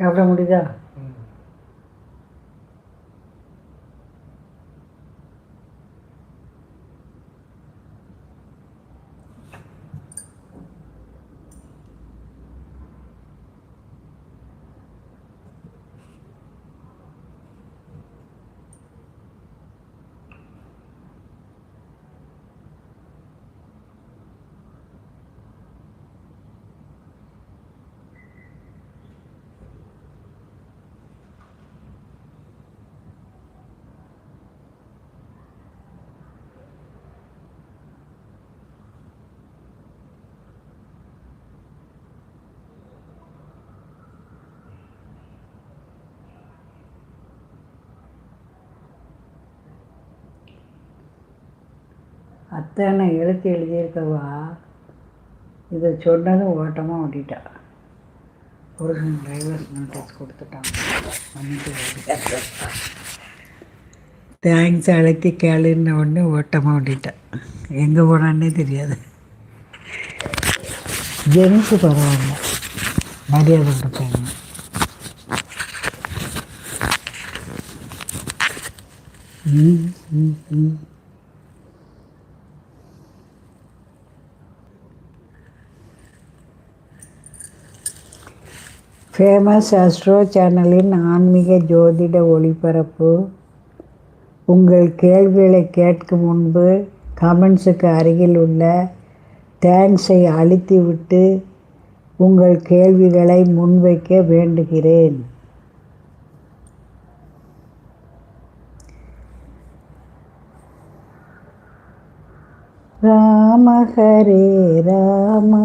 சாப்பிட முடியுதா? அத்தனை எழுத்து எழுதியிருக்கவா? இதை சொன்னதும் ஓட்டமாக ஓட்டிட்டா. ஒரு டிரைவர் நோட்டீஸ் கொடுத்துட்டாங்க மன்னிச்சு தேங்க்ஸ் அழைத்து கேளுன்ன உடனே ஓட்டமாக ஓட்டிட்டேன் எங்கே போனான்னே தெரியாது. ஜென்ஸு பரவாயில்ல. மரியாதை கொடுப்பாங்க ம் ம் ம். ஃபேமஸ் அஸ்ட்ரோ சேனலின் ஆன்மீக ஜோதிட ஒளிபரப்பு. உங்கள் கேள்விகளை கேட்கும் முன்பு கமெண்ட்ஸுக்கு அருகில் உள்ள தேங்க்ஸை அழுத்திவிட்டு உங்கள் கேள்விகளை முன்வைக்க வேண்டுகிறேன். ராம ஹரே ராமா.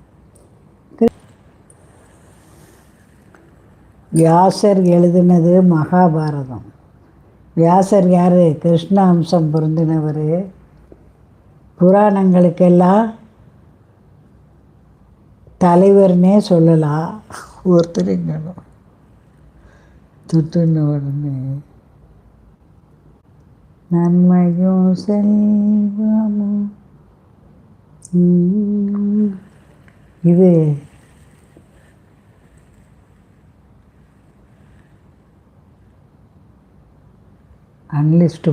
வியாசர் எழுதினது மகாபாரதம். வியாசர் யார்? கிருஷ்ண அம்சம் பொருந்தினவர். புராணங்களுக்கெல்லாம் தலைவர்னே சொல்லலாம் ஒருத்தருங்களும் துட்டுன உடனே நன்மையும் செல்வமும். இது unlistable